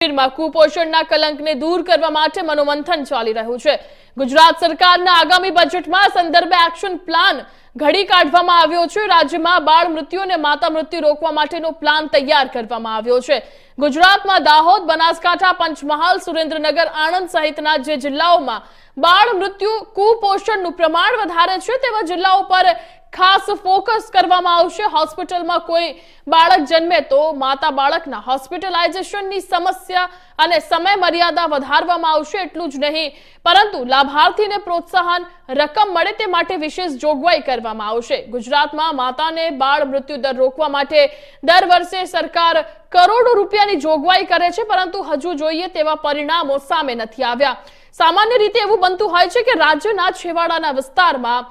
કુપોષણના કલંકને દૂર કરવા માટે મનોમંથન ચાલી રહ્યું છે. ગુજરાત સરકારના આગામી બજેટમાં સંદર્ભે એક્શન પ્લાન ઘડી કાઢવામાં આવ્યો છે. રાજ્યમાં બાળ મૃત્યુ અને માતા મૃત્યુ રોકવા માટેનો પ્લાન તૈયાર કરવામાં આવ્યો છે. ગુજરાતમાં દાહોદ, બનાસકાંઠા, પંચમહાલ, સુરેન્દ્રનગર, આણંદ સહિતના જે જિલ્લાઓમાં બાળ મૃત્યુ કુપોષણનું પ્રમાણ વધારે છે, તેવા જિલ્લાઓ પર ખાસ ફોકસ કરવામાં આવશે. હોસ્પિટલમાં કોઈ બાળક જન્મે તો માતા બાળકના હોસ્પિટલાઇઝેશનની સમસ્યા અને સમય મર્યાદા વધારવામાં આવશે એટલું જ નહીં. પરંતુ લાભાર્થીને પ્રોત્સાહન રકમ મળે તે માટે વિશેષ જોગવાઈ કરવામાં આવશે. ગુજરાતમાં માતાને બાળ મૃત્યુ દર રોકવા માટે દર વર્ષે સરકાર કરોડો રૂપિયાની જોગવાઈ કરે છે, પરંતુ હજુ જોઈએ તેવા પરિણામો સામે નથી આવ્યા. સામાન્ય રીતે એવું બનતું હોય છે કે રાજ્યના છેવાડાના વિસ્તારમાં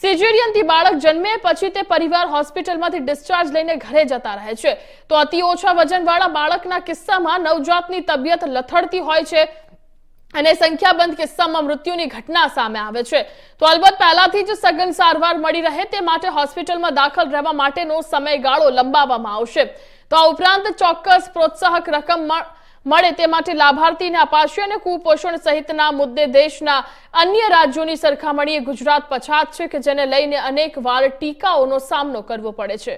સિઝેરિયનથી બાળક જન્મે પછી તે પરિવાર હોસ્પિટલમાંથી ડિસ્ચાર્જ લઈને ઘરે જતા રહે છે. તો અતિ ઓછા વજનવાળા બાળકના કિસ્સામાં નવજાતની તબિયત લથડતી હોય છે અને સંખ્યાબંધ કિસ્સામાં મૃત્યુની ઘટના સામે આવે છે. તો અલબત્ત પહેલાથી જ સઘન સારવાર મળી રહે તે માટે હોસ્પિટલમાં દાખલ રહેવા માટેનો સમયગાળો લંબાવવામાં આવશે. તો આ ઉપરાંત ચોક્કસ પ્રોત્સાહક રકમ મળ- મળે તે માટે લાભાર્થીને અપાશે અને કુપોષણ સહિતના મુદ્દે દેશના અન્ય રાજ્યોની સરખામણીએ ગુજરાત પછાત છે કે જેને લઈને અનેક વાર ટીકાઓનો સામનો કરવો પડે છે.